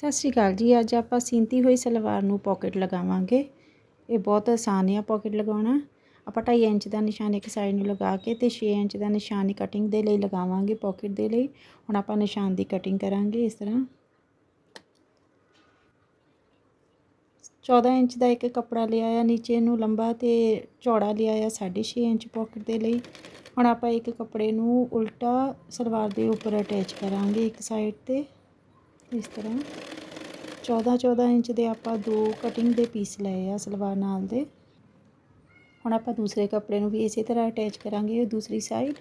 ਸਤਿ ਸ਼੍ਰੀ ਅਕਾਲ ਜੀ, ਅੱਜ ਆਪਾਂ ਸੀਂਤੀ ਹੋਈ ਸਲਵਾਰ ਨੂੰ ਪਾਕਟ ਲਗਾਵਾਂਗੇ। ਇਹ ਬਹੁਤ ਆਸਾਨ ਹੈ ਪਾਕਟ ਲਗਾਉਣਾ। ਆਪਾਂ 2.5 ਇੰਚ ਦਾ ਨਿਸ਼ਾਨ ਇੱਕ ਸਾਈਡ ਨੂੰ ਲਗਾ ਕੇ ਤੇ 6 ਇੰਚ ਦਾ ਨਿਸ਼ਾਨ ਕਟਿੰਗ ਦੇ ਲਈ ਲਗਾਵਾਂਗੇ ਪਾਕਟ ਦੇ ਲਈ। ਹੁਣ ਆਪਾਂ ਨਿਸ਼ਾਨ ਦੀ ਕਟਿੰਗ ਕਰਾਂਗੇ ਇਸ ਤਰ੍ਹਾਂ। 14 ਇੰਚ ਦਾ ਇੱਕ ਕੱਪੜਾ ਲਿਆ ਆ ਨੀਚੇ ਨੂੰ ਲੰਬਾ ਤੇ ਚੌੜਾ ਲਿਆ ਆ 6.5 ਇੰਚ ਪਾਕਟ ਦੇ ਲਈ। ਹੁਣ ਆਪਾਂ ਇੱਕ ਕੱਪੜੇ ਨੂੰ ਉਲਟਾ ਸਲਵਾਰ ਦੇ ਉੱਪਰ ਅਟੈਚ ਕਰਾਂਗੇ ਇੱਕ ਸਾਈਡ ਤੇ। ਇਸ ਤਰ੍ਹਾਂ। 14 14 ਇੰਚ ਦੇ ਆਪਾਂ ਦੋ ਕਟਿੰਗ ਦੇ ਪੀਸ ਲਏ ਆ ਸਲਵਾਰ ਨਾਲ ਦੇ। ਹੁਣ ਆਪਾਂ ਦੂਸਰੇ ਕੱਪੜੇ ਨੂੰ ਵੀ ਇਸੇ ਤਰ੍ਹਾਂ ਅਟੈਚ ਕਰਾਂਗੇ ਦੂਸਰੀ ਸਾਈਡ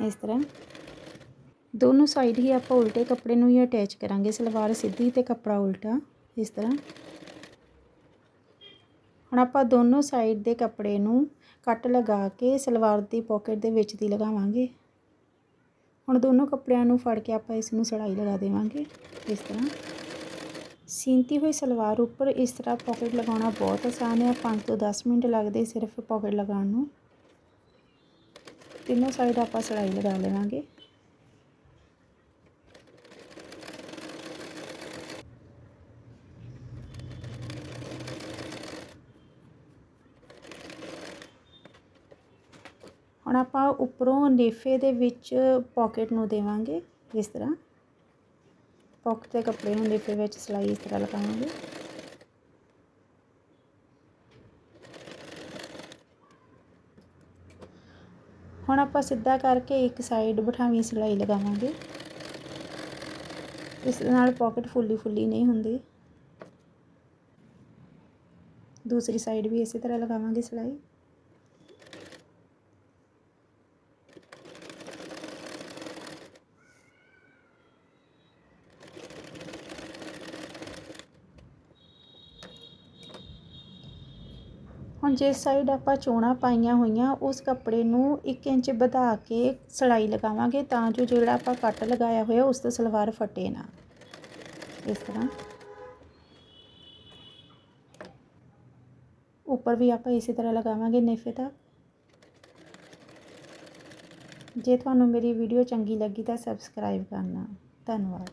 ਇਸ ਤਰ੍ਹਾਂ। ਦੋਨੋਂ ਸਾਈਡ ਹੀ ਆਪਾਂ ਉਲਟੇ ਕੱਪੜੇ ਨੂੰ ਹੀ ਅਟੈਚ ਕਰਾਂਗੇ, ਸਲਵਾਰ ਸਿੱਧੀ ਤੇ ਕੱਪੜਾ ਉਲਟਾ, ਇਸ ਤਰ੍ਹਾਂ। ਹੁਣ ਆਪਾਂ ਦੋਨੋਂ ਸਾਈਡ ਦੇ ਕੱਪੜੇ ਨੂੰ ਕੱਟ ਲਗਾ ਕੇ ਸਲਵਾਰ ਦੀ ਪਾਕਟ ਦੇ ਵਿੱਚ ਦੀ ਲਗਾਵਾਂਗੇ। ਹੁਣ ਦੋਨੋਂ ਕੱਪੜਿਆਂ ਨੂੰ ਫੜ ਕੇ ਆਪਾਂ ਇਸ ਨੂੰ ਸੜਾਈ ਲਗਾ ਦੇਵਾਂਗੇ, ਇਸ ਤਰ੍ਹਾਂ। ਸੀਂਤੀ ਹੋਈ ਸਲਵਾਰ ਉੱਪਰ ਇਸ ਤਰ੍ਹਾਂ ਪਾਕਟ ਲਗਾਉਣਾ ਬਹੁਤ ਆਸਾਨ ਹੈ। 5 ਤੋਂ 10 ਮਿੰਟ ਲੱਗਦੇ ਸਿਰਫ ਪਾਕਟ ਲਗਾਉਣ ਨੂੰ। ਤਿੰਨੋਂ ਸਾਈਡ ਆਪਾਂ ਸਲਾਈ ਲਗਾ ਲਵਾਂਗੇ। ਹੁਣ ਆਪਾਂ ਉੱਪਰੋਂ ਨੇਫੇ ਦੇ ਵਿੱਚ ਪਾਕਟ ਨੂੰ ਦੇਵਾਂਗੇ ਇਸ ਤਰ੍ਹਾਂ। ਪਾਕਟ ਦੇ ਕੱਪੜੇ ਹੁੰਦੇ ਨੇਫੇ ਵਿੱਚ ਸਲਾਈ ਇਸ ਤਰ੍ਹਾਂ ਲਗਾਵਾਂਗੇ। ਹੁਣ ਆਪਾਂ ਸਿੱਧਾ ਕਰਕੇ ਇੱਕ ਸਾਈਡ ਬਿਠਾਵੀਂ ਸਲਾਈ ਲਗਾਵਾਂਗੇ। ਇਸ ਨਾਲ ਪਾਕਟ ਫੁੱਲੀ ਫੁੱਲੀ ਨਹੀਂ ਹੁੰਦੀ। ਦੂਸਰੀ ਸਾਈਡ ਵੀ ਇਸੇ ਤਰ੍ਹਾਂ ਲਗਾਵਾਂਗੇ ਸਲਾਈ। ਹੁਣ ਜਿਸ ਸਾਈਡ ਆਪਾਂ ਚੋਣਾ ਪਾਈਆਂ ਹੋਈਆਂ, ਉਸ ਕੱਪੜੇ ਨੂੰ 1 ਇੰਚ ਵਧਾ ਕੇ ਸਲਾਈ ਲਗਾਵਾਂਗੇ ਤਾਂ ਜੋ ਜਿਹੜਾ ਆਪਾਂ ਕੱਟ ਲਗਾਇਆ ਹੋਇਆ, ਉਸ ਤੋਂ ਸਲਵਾਰ ਫਟੇ ਨਾ। ਇਸ ਤਰ੍ਹਾਂ। ਉੱਪਰ ਵੀ ਆਪਾਂ ਇਸੇ ਤਰ੍ਹਾਂ ਲਗਾਵਾਂਗੇ ਨੇਫੇ ਤੱਕ। ਜੇ ਤੁਹਾਨੂੰ ਮੇਰੀ ਵੀਡੀਓ ਚੰਗੀ ਲੱਗੀ ਤਾਂ ਸਬਸਕ੍ਰਾਈਬ ਕਰਨਾ। ਧੰਨਵਾਦ।